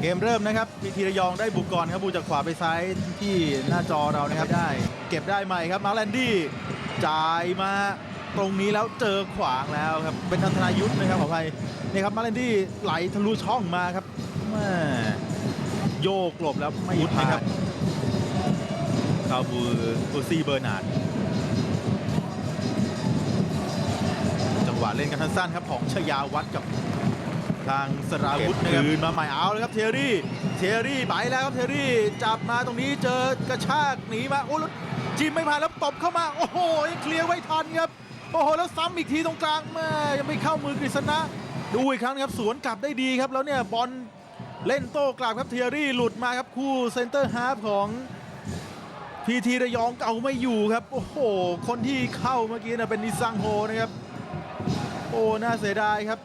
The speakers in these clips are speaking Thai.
เกมเริ่มนะครับพีทีระยองได้บุกก่อนครับบุกจากขวาไปซ้ายที่หน้าจอเรานะครับได้ เก็บได้ใหม่ครับมาร์แลนดี้จ่ายมาตรงนี้แล้วเจอขวางแล้วครับเป็นทันธนายุทธนะครับขออภัยนี่ครับมาร์แลนดี้ไหลทะลุช่องมาครับม่โยกหลบแล้วไม่ผ่านครับคาบูอูซี่เบอร์นาร์ดจังหวะเล่นกันสั้นๆครับของชยาวัฒน์กับ ทางสราวุธนะครับคืนมาใหม่เอาเลยครับเทอรี่ เทอรี่ไปแล้วครับเทอรี่จับมาตรงนี้เจอกระชากหนีมาโอ้แล้วจิมไม่ผ่านแล้วตบเข้ามาโอ้โหยังเคลียร์ไว้ทันครับโอ้โหแล้วซ้ำอีกทีตรงกลางแม่ยังไม่เข้ามือกฤษณะดูอีกครั้งครับสวนกลับได้ดีครับแล้วเนี่ยบอลเล่นโต้กลับครับเทอรี่หลุดมาครับคู่เซนเตอร์ฮาร์ฟของพีทีระยองเอาไม่อยู่ครับ โอ้โห คนที่เข้าเมื่อกี้นะเป็นนิซังโฮนะครับ โอ้น่าเสียดายครับ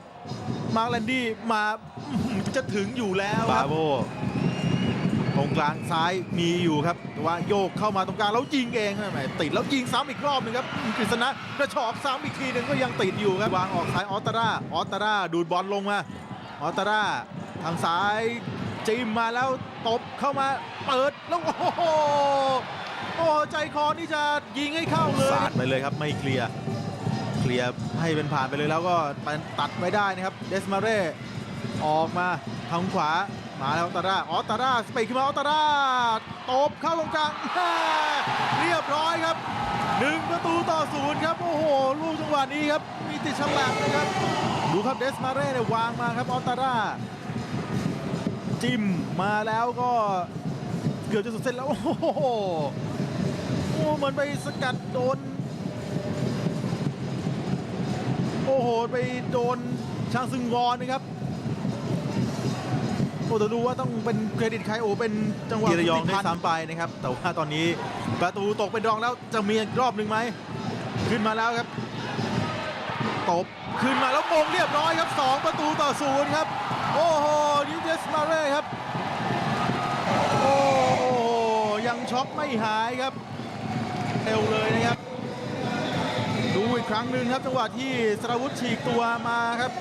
มาร์คแลนดี้มาอื้อหือจะถึงอยู่แล้วบาโบตรงกลางซ้ายมีอยู่ครับแต่ว่าโยกเข้ามาตรงกลางแล้วยิงเองนะแหมติดแล้วยิงซ้ำอีกรอบหนึงครับกฤษณะกระชอกซ้ำอีกทีหนึ่งก็ยังติดอยู่ครับวางออกซ้ายออสตาร่าออสตาร่าดูดบอลลงมาออสตาร่าทางซ้ายจิ้มมาแล้วตบเข้ามาเปิดแล้วโอ้โหโอ้ใจคอนี่จะยิงให้เข้าเลยสาดไปเลยครับไม่เคลียร์ เคลียร์ให้เป็นผ่านไปเลยแล้วก็ตัดไว้ได้นะครับ เดสมาเร่ออกมาทางขวามาแล้วออตาร่าออตาร่าสเปกขึ้นมาออตาร่าตบเข้าตรงกลางเรียบร้อยครับหนึ่งประตูต่อศูนย์ครับ โอ้โห ลูกจังหวะนี้ครับ มีติดฉลับนะครับ ดูครับเดสมาเร่เนี่ยวางมาครับออตาร่าจิ้มมาแล้วก็เกือบจะสุดเส้นแล้ว โอ้โห โอ้เหมือนไปสกัดโดน โอ้โหไปโดนชางซึงวอนนะครับโอ้แต่ดูว่าต้องเป็นเครดิตใครโอ้เป็นจังหวะระยองได้ซ้ำไปนะครับ แต่ว่าตอนนี้ประตูตกเป็นรองแล้วจะมีอีกรอบหนึ่งไหมขึ้นมาแล้วครับตบขึ้นมาแล้วมงเรียบร้อยครับ 2 ประตูต่อศูนย์ครับ โอ้โหยูเดสมาเร่ครับ โอ้โหยังช็อกไม่หายครับเร็วเลยนะครับ อีกครั้งหนึ่งครับจังหวะที่สราวุธฉีกตัวมาครับ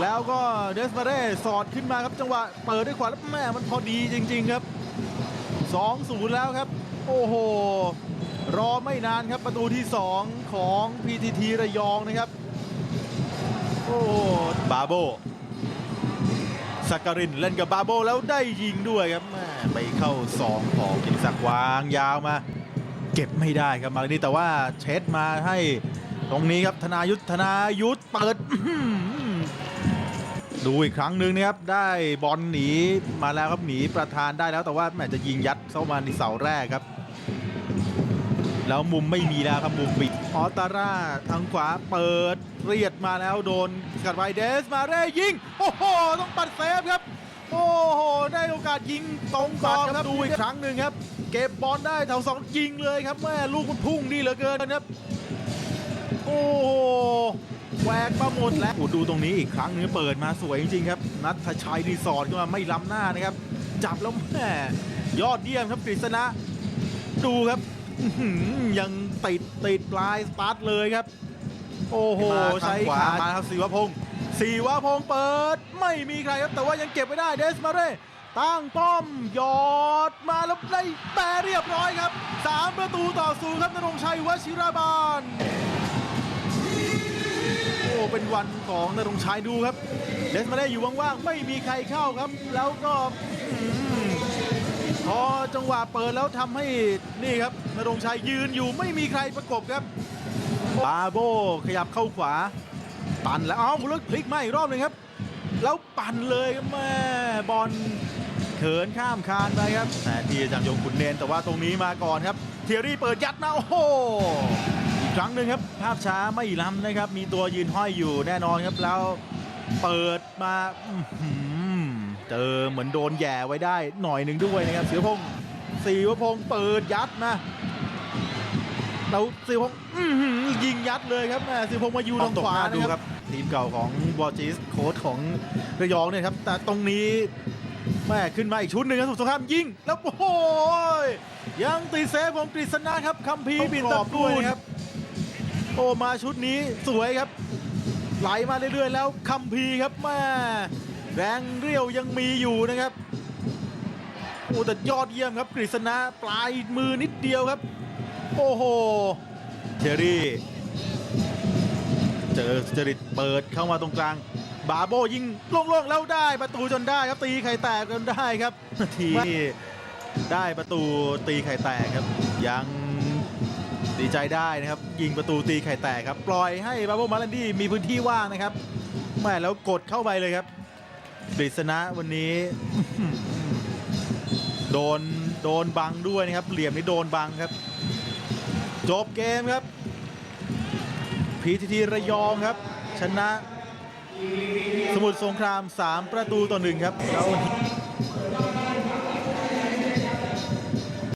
แล้วก็เดสมาเร่สอดขึ้นมาครับจังหวะเปิดด้วยขวาแล้วแม่มันพอดีจริง ๆครับ2-0แล้วครับ โอ้โห รอไม่นานครับประตูที่ 2 ของ PTT ระยองนะครับ โอ้บาโบสักการินเล่นกับบาโบแล้วได้ยิงด้วยครับแม่ไปเข้า 2 ของกิติศักดิ์วางยาวมา เก็บไม่ได้ครับมาลีแต่ว่าเช็ดมาให้ตรงนี้ครับธนายุทธธนายุทธเปิดดูอีกครั้งหนึ่งนะครับได้บอลหนีมาแล้วครับหนีประธานได้แล้วแต่ว่าแหมจะยิงยัดเข้ามาในเสาแรกครับ แล้วมุมไม่มีแล้วครับมุมปิดออตาร่าทางขวาเปิดเรียดมาแล้วโดนกัดไวเดสมาเร่ยิง โอ้โหต้องปัดเซฟครับ โอ้โหได้โอกาสยิงตรงกรอบครับดูอีกครั้งหนึ่งครับ เก็บบอลได้แถวสองยิงเลยครับแม่ลูกมันพุ่งดีเหลือเกินครับ โอ้โหแหวกมาหมดแล้วโอ้ดูตรงนี้อีกครั้งหนึงเปิดมาสวยจริงๆครับ นัทชัยรีสอร์ทก็มาไม่ล้ำหน้านะครับ จับแล้วแม่ยอดเยี่ยมครับกฤษณะ ดูครับอื้อหือยังติดติดปลายสตาร์ทเลยครับ โอ้โหใช้ขามาครับศิวพงศ์ศิวพงศ์เปิด ไม่มีใครครับแต่ว่ายังเก็บไว้ได้เดสมาเร่ ตั้งป้อมหยอดมาแล้วได้แปรเรียบร้อยครับ 3 ประตูต่อศูนย์ครับนรงชัยวชิราบานโอ้เป็นวันของนรงชัยดูครับเดสมาเร่อยู่ว่างๆไม่มีใครเข้าครับ แล้วก็อ๋ออพอจังหวะเปิดแล้วทำให้นี่ครับนรงชัยยืนอยู่ไม่มีใครประกบครับบาโบขยับเข้าขวาปั่นแล้วเอาแล้วพลิกมาอีกรอบหนึ่งครับ แล้วปั่นเลยครับแม่บอล เขินข้ามคานไปครับ แต่ที่จำยงขุนเนนแต่ว่าตรงนี้มาก่อนครับ เทียรี่เปิดยัดมาโอ้โหอีกครั้งหนึ่งครับ ภาพช้าไม่ล้ำนะครับ มีตัวยืนห้อยอยู่แน่นอนครับแล้วเปิดมาอื้อหือเจอเหมือนโดนแหย่ไว้ได้หน่อยหนึ่งด้วยนะครับเสือพงศ์สีวพงศ์เปิดยัดมาเราสิวพงศ์อื้อหือยิงยัดเลยครับแม่สิวพงศ์มาอยู่ทางขวานะครับ ทีมเก่าของบอร์จิสโค้ชของระยองเนี่ยครับ แต่ตรงนี้ แม่ขึ้นมาอีกชุดหนึ่งครับสุดสงครามยิงแล้วโอ้โหยังตีเซฟของกฤษณะครับคัมพีร์ปินตะกูลครับ โอ้มาชุดนี้สวยครับ ไหลมาเรื่อยๆ แล้วคัมพีร์ครับแม่แรงเรียวยังมีอยู่นะครับโอ้แต่ยอดเยี่ยมครับกฤษณะปลายมือนิดเดียวครับ โอ้โหเทอรี่ เจอจริตเปิดเข้ามาตรงกลาง บาโบยิงโล่งๆแล้วได้ประตูจนได้ครับตีไข่แตกจนได้ครับนาทีได้ประตูตีไข่แตกครับ ยังดีใจได้นะครับ ยิงประตูตีไข่แตกครับ ปล่อยให้บาโบมาลันดี้มีพื้นที่ว่างนะครับแม่แล้วกดเข้าไปเลยครับกฤษณะวันนี้ โดนโดนบังด้วยนะครับ เหลี่ยมนี้โดนบังครับ จบเกมครับพีทีทีระยองครับ ชนะ สมุทรสงคราม 3 ประตูต่อหนึ่งครับ